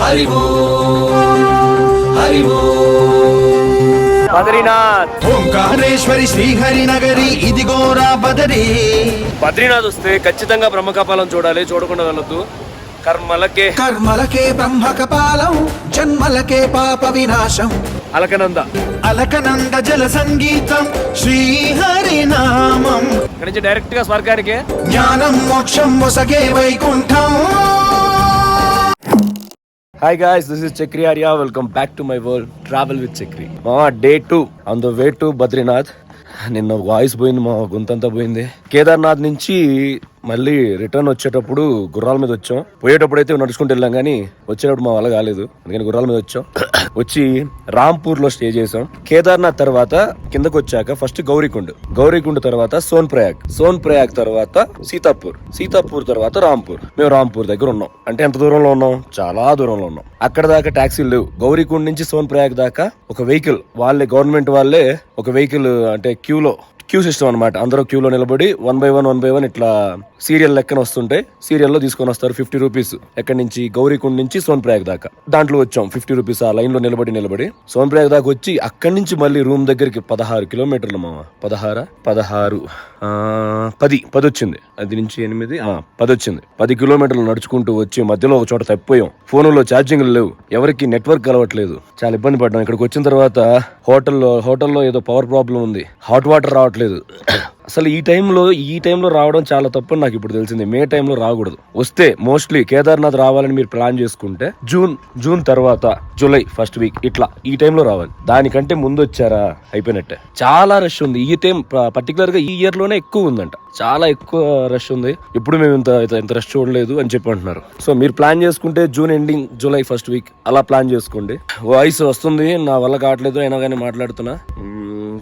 హరి హరి బద్రీనాథ్. ఓంకారేశ్వరి శ్రీహరి నగరి ఇదిగోరా బదరి. బద్రీనాథ్ వస్తే ఖచ్చితంగా బ్రహ్మకపాలం చూడాలి చూడకుండా వెళ్ళొద్దు. కర్మలకే. కర్మలకే బ్రహ్మ కపాలం జన్మలకే పాప వినాశం. అలకనంద. అలకనంద జల సంగీతం శ్రీహరి నామం ఇక్కడ నుంచి డైరెక్ట్గా స్వర్గానికే. జ్ఞానం మోక్షం మొసగే Vaikuntham. Hi guys this is Chakri Arya welcome back to my world travel with Chakri మా day two on the way to Badrinath. నిన్న వాయిస్ పోయింది మా గొంతంతా పోయింది. కేదార్నాథ్ నుంచి మళ్ళీ రిటర్న్ వచ్చేటప్పుడు గుర్రాల మీద వచ్చాం. పోయేటప్పుడు అయితే నడుచుకుంటూ వెళ్ళాం కానీ వచ్చేటప్పుడు మా వల్ల కాలేదు. అందుకని గుర్రాల మీద వచ్చాం. వచ్చి రాంపూర్లో స్టే చేసాం కేదార్నాథ్ తర్వాత కిందకు వచ్చాక ఫస్ట్ గౌరీకుండ్. గౌరీకుండ్ తర్వాత సోన్ ప్రయాగ్ సోన్ ప్రయాగ్ తర్వాత సీతాపూర్. సీతాపూర్ తర్వాత రాంపూర్. మేము రాంపూర్ దగ్గర ఉన్నాం. అంటే ఎంత దూరంలో ఉన్నాం? చాలా దూరంలో ఉన్నాం. అక్కడ దాకా ట్యాక్సీలు లేవు. గౌరీకుండ్ నుంచి సోన్ ప్రయాగ్ దాకా ఒక వెహికల్ వాళ్ళే గవర్నమెంట్ వాళ్ళే ఒక వెహికల్ అంటే క్యూలో క్యూ సిస్టమ్ అనమాట అందరూ క్యూలో నిలబడి one by one one by one ఇట్లా సీరియల్ లెక్కన వస్తుంటే సీరియల్లో తీసుకొని వస్తారు ఫిఫ్టీ రూపీస్. ఎక్కడి నుంచి? గౌరీకుండ్ నుంచి సోన్ ప్రయాగ్ దాకా. దాంట్లో వచ్చాం ఫిఫ్టీ రూపీస్ ఆ లైన్లో నిలబడి నిలబడి. సోన్ ప్రయాగ్ దాకా వచ్చి అక్కడి నుంచి మళ్ళీ రూమ్ దగ్గరికి పదహారు కిలోమీటర్లు మామ. పదహార? పదహారు. పది. పది వచ్చింది. అది నుంచి ఎనిమిది పది వచ్చింది. పది కిలోమీటర్లు నడుచుకుంటూ వచ్చి మధ్యలో ఒక చోట తప్పిపోయాం. ఫోన్లో ఛార్జింగ్లు లేవు. ఎవరికి నెట్వర్క్ కలవట్లేదు. చాలా ఇబ్బంది పడ్డాం. ఇక్కడికి వచ్చిన తర్వాత హోటల్లో హోటల్లో ఏదో పవర్ ప్రాబ్లం ఉంది. హాట్ వాటర్ రావట్లేదు. అసలు ఈ టైంలో ఈ టైంలో రావడం చాలా తప్పు నాకు ఇప్పుడు తెలిసింది. మే టైంలో రాకూడదు. వస్తే మోస్ట్లీ కేదార్నాథ్ రావాలని మీరు ప్లాన్ చేసుకుంటే జూన్ జూన్ తర్వాత జూలై ఫస్ట్ వీక్ ఇట్లా ఈ టైంలో రావాలి. దానికంటే ముందు వచ్చారా? అయిపోయినట్టే. చాలా రష్ ఉంది. ఈ టైం పర్టికులర్గా ఈ ఇయర్లోనే ఎక్కువ ఉందంట. చాలా ఎక్కువ రష్ ఉంది. ఇప్పుడు మేము ఇంత ఇంత- ఇంత రష్ చూడలేదు అని చెప్పి అంటున్నారు. సో మీరు ప్లాన్ చేసుకుంటే June ending July first week అలా ప్లాన్ చేసుకోండి. వాయిస్ వస్తుంది నా వల్ల కావట్లేదు అయినా కానీ మాట్లాడుతున్నా.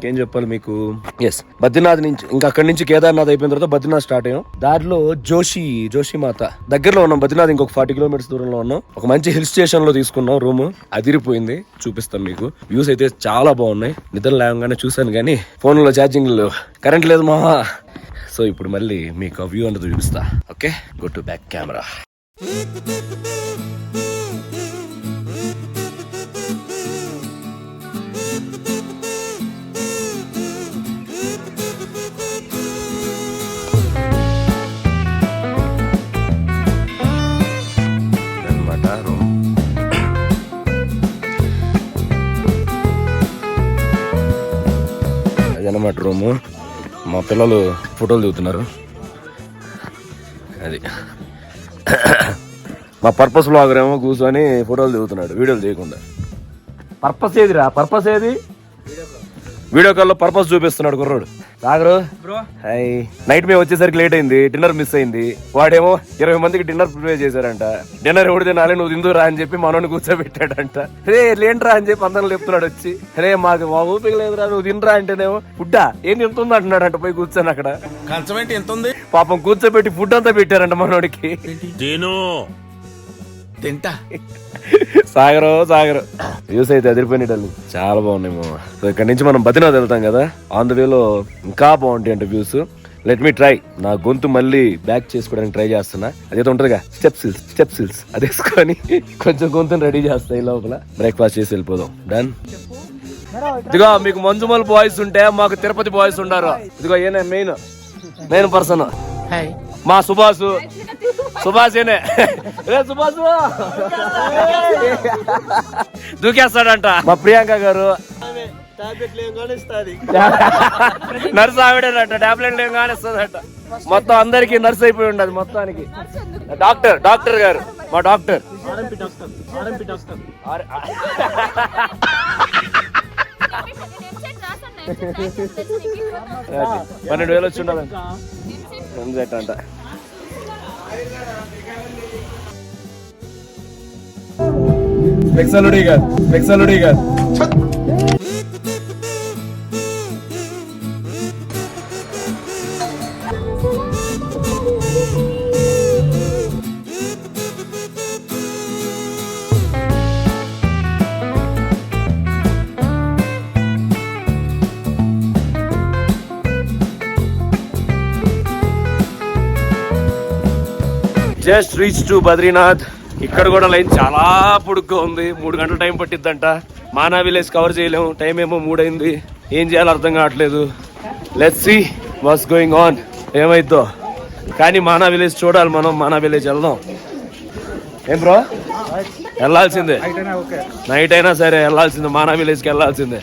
ఇంకేం చెప్పాలి మీకు? ఎస్ బద్రీనాథ్ నుంచి ఇంకా అక్కడి నుంచి కేదార్నాథ్ అయిపోయిన తర్వాత బద్రీనాథ్ స్టార్ట్ అయ్యాం. దారిలో జోషి జోషి మాత. దగ్గరలో ఉన్నాం. బద్రీనాథ్ ఇంకొక ఫార్టీ కిలోమీటర్స్ దూరంలో ఉన్నాం. ఒక మంచి హిల్ స్టేషన్లో తీసుకున్నాం రూమ్. అదిరిపోయింది. చూపిస్తాం మీకు. వ్యూస్ అయితే చాలా బాగున్నాయి. నిద్ర లేవగానే చూసాను కానీ ఫోన్లో ఛార్జింగ్ లేవు కరెంట్ లేదు మా సో ఇప్పుడు మళ్ళీ మీకు ఆ వ్యూ అనేది చూపిస్తా. Okay go to back camera room. మా పిల్లలు ఫోటోలు దిగుతున్నారు. అది. మా పర్పస్ బ్లాగర్ ఏమో కూర్చొని ఫోటోలు దిగుతున్నాడు వీడియోలు చేయకుండా పర్పస్ ఏదిరా? పర్పస్ ఏది? వీడియో కాల్లో పర్పస్ చూపిస్తున్నాడు కుర్రోడు. సాగరు. హాయ్. నైట్ మేము వచ్చేసరికి లేట్ అయింది డిన్నర్ మిస్ అయింది. వాడేమో ఇరవై మందికి డిన్నర్ ప్రిపేర్ చేశారంట డిన్నర్ ఎవడు తినాలి నువ్వు తిందు రా అని చెప్పి మనోని కూర్చోబెట్టాడంట. రే లేంట్రా అని చెప్పి అందరం చెప్తున్నాడు వచ్చి. రే మాకు మా ఊపిక లేదురా నువ్వు తినరా అంటేనేమో ఫుడ్డా? ఏం తింటుంది అంటున్నాడంట పోయి కూర్చొని అక్కడ. కంచం ఏంటి ఎంత ఉంది? పాపం కూర్చోబెట్టి ఫుడ్ అంతా పెట్టారంట మనోడికి. తింటా. సాగరు సాగరు. వ్యూస్ అయితే అదిరిపోయినట్టు చాలా బాగున్నాయి మామ. సో ఇక్కడ నుంచి మనం బద్రీనాథ్ వెళ్తాం కదా? ఆన్ ద వేలో ఇంకా బాగుంటాయి అంటే వ్యూస్ లెట్ మీ ట్రై నా గొంతు మళ్ళీ బ్యాక్ చేసుకోవడానికి ట్రై చేస్తున్నా. ఉంటుందిగా. స్టెప్ సిల్స్ స్టెప్ సిల్స్ అది వేసుకొని కొంచెం గొంతుని రెడీ చేస్తా ఈ లోపల. బ్రేక్ఫాస్ట్ చేసి వెళ్ళిపోదాం. డన్ ఇదిగో మీకు మంజుమల్ బాయ్స్ ఉంటే మాకు తిరుపతి బాయ్స్ ఉండారు. ఇదిగో ఏనే మెయిన్ మెయిన్ పర్సన్ మా సుభాష్ సుభాష్ ఏనే రే సుభాష్. దూకేస్తాడంట. మా ప్రియాంక గారు. నర్స్ ఆవిడేనంట టాబ్లెట్ ఏం కానిస్తుందంట మొత్తం అందరికి నర్స్ అయిపోయి ఉండదు మొత్తానికి. డాక్టర్ డాక్టర్ గారు మా డాక్టర్. పన్నెండు వేలు వచ్చి ఉండాలంట. ఎంజెట్ అంట. స్పెక్సలుడి గారు స్పెక్సలుడి గారు జస్ట్ రీచ్ టు బద్రీనాథ్. ఇక్కడ కూడా లైన్ చాలా పొడుగ్గా ఉంది. మూడు గంటల టైం పట్టిద్దంట. మానా విలేజ్ కవర్ చేయలేము. టైం ఏమో మూడైంది. ఏం చేయాలో అర్థం కావట్లేదు. Let's see what's going on ఏమైద్దో కానీ మానా విలేజ్ చూడాలి మనం. మానా విలేజ్ వెళ్దాం. ఏం బ్రో? వెళ్ళాల్సిందే నైట్ అయినా సరే వెళ్ళాల్సిందే మానా విలేజ్కి వెళ్ళాల్సిందే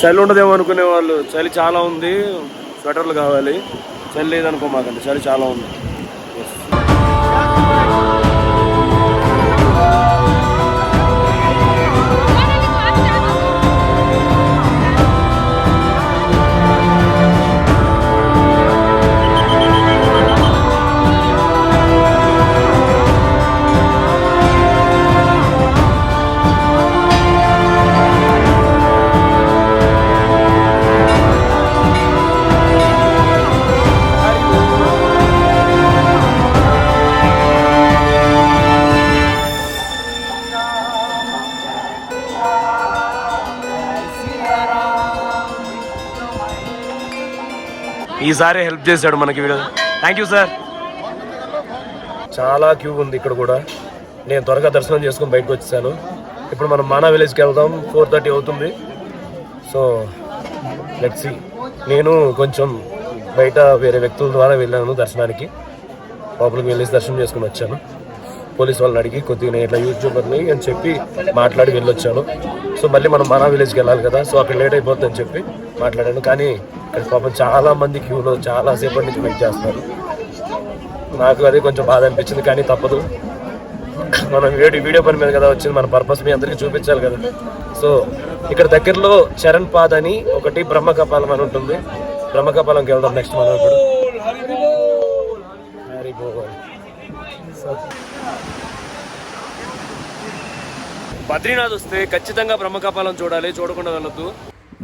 చలి ఉండదేమో అనుకునే వాళ్ళు చలి చాలా ఉంది స్వెటర్లు కావాలి. చలి లేదనుకో మాకండి చలి చాలా ఉంది. ఈసారి హెల్ప్ చేశాడు మనకి వీడు. థ్యాంక్ యూ సార్ చాలా క్యూ ఉంది ఇక్కడ కూడా. నేను త్వరగా దర్శనం చేసుకొని బయటకు వచ్చేసాను. ఇప్పుడు మనం మానా విలేజ్కి వెళ్దాం. ఫోర్ థర్టీ అవుతుంది. సో లెట్స్ నేను కొంచెం బయట వేరే వ్యక్తుల ద్వారా వెళ్ళాను దర్శనానికి. లోపలికి వెళ్ళేసి దర్శనం చేసుకుని వచ్చాను. పోలీస్ వాళ్ళని అడిగి కొద్దిగా నేను ఇట్లా యూట్యూబర్ని అని చెప్పి మాట్లాడి వెళ్ళొచ్చాను. సో మళ్ళీ మనం మానా విలేజ్కి వెళ్ళాలి కదా సో అక్కడ లేట్ అయిపోతుందని చెప్పి మాట్లాడాను. కానీ ఇక్కడ పాపం చాలా మంది క్యూలో చాలా సేపటి నుంచి వెయిట్ చేస్తున్నారు. నాకు అది కొంచెం బాధ అనిపించింది కానీ తప్పదు. మనం వీడియో వీడియో పని మీద కదా వచ్చింది మన పర్పస్ మీ అందరికీ చూపించాలి కదా. సో ఇక్కడ దగ్గరలో చరణ్ పాద్ అని ఒకటి బ్రహ్మకపాలం అని ఉంటుంది. బ్రహ్మకపాలంకి వెళ్దాం నెక్స్ట్ మనం ఇప్పుడు హరి బోల్. సో బద్రీనాథ్ వస్తే ఖచ్చితంగా బ్రహ్మకపాలం చూడాలి చూడకుండా వెళ్ళొద్దు.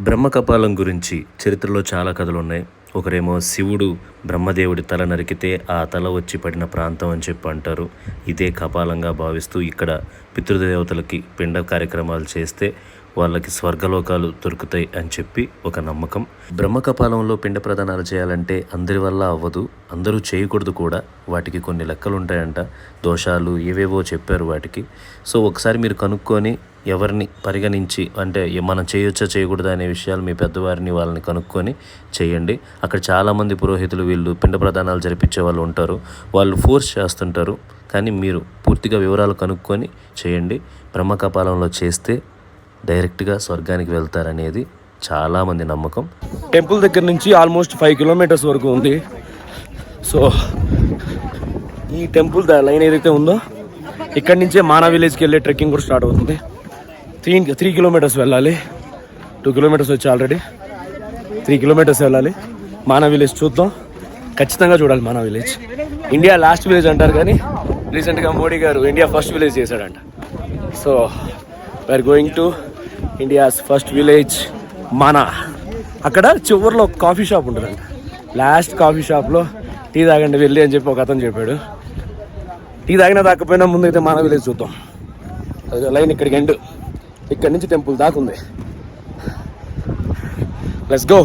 బ్రహ్మకపాలం గురించి చరిత్రలో చాలా కథలు ఉన్నాయి ఒకరేమో శివుడు బ్రహ్మదేవుడి తల నరికితే ఆ తల వచ్చి పడిన ప్రాంతం అని చెప్పి అంటారు. ఇదే కపాలంగా భావిస్తూ ఇక్కడ పితృదేవతలకి పిండ కార్యక్రమాలు చేస్తే వాళ్ళకి స్వర్గలోకాలు దొరుకుతాయి అని చెప్పి ఒక నమ్మకం. బ్రహ్మకపాలంలో పిండ ప్రదానాలు చేయాలంటే అందరి వల్ల అవ్వదు అందరూ చేయకూడదు కూడా. వాటికి కొన్ని లెక్కలు ఉంటాయంట దోషాలు ఏవేవో చెప్పారు వాటికి. సో ఒకసారి మీరు కనుక్కొని ఎవరిని పరిగణించి అంటే మనం చేయొచ్చా చేయకూడదా అనే విషయాలు మీ పెద్దవారిని వాళ్ళని కనుక్కొని చేయండి. అక్కడ చాలామంది పురోహితులు వీళ్ళు పిండ ప్రదానాలు జరిపించే వాళ్ళు ఉంటారు. వాళ్ళు ఫోర్స్ చేస్తుంటారు. కానీ మీరు పూర్తిగా వివరాలు కనుక్కొని చేయండి. బ్రహ్మకపాలంలో చేస్తే డైరెక్ట్గా స్వర్గానికి వెళ్తారనేది చాలామంది నమ్మకం. టెంపుల్ దగ్గర నుంచి ఆల్మోస్ట్ ఫైవ్ కిలోమీటర్స్ వరకు ఉంది. సో ఈ టెంపుల్ ద లైన్ ఏదైతే ఉందో ఇక్కడి నుంచే మానా విలేజ్కి వెళ్ళే ట్రెక్కింగ్ కూడా స్టార్ట్ అవుతుంది. త్రీ త్రీ కిలోమీటర్స్ వెళ్ళాలి. టూ కిలోమీటర్స్ వచ్చి ఆల్రెడీ. త్రీ కిలోమీటర్స్ వెళ్ళాలి. మానా విలేజ్ చూద్దాం. ఖచ్చితంగా చూడాలి Mana village. India last village అంటారు కానీ రీసెంట్గా మోడీ గారు ఇండియా ఫస్ట్ విలేజ్ చేశాడంట. So we are going to India's first village Mana అక్కడ చివరిలో ఒక కాఫీ షాప్ ఉంటుందండి లాస్ట్ కాఫీ షాప్లో టీ తాగండి వెళ్ళి అని చెప్పి ఒక అతను చెప్పాడు. టీ తాగినా తాకపోయినా ముందు అయితే మన విలేజ్ చూద్దాం. అది లైన్ ఇక్కడికి ఎండ్. ఇక్కడి నుంచి టెంపుల్ దాకా ఉంది లెట్స్ గో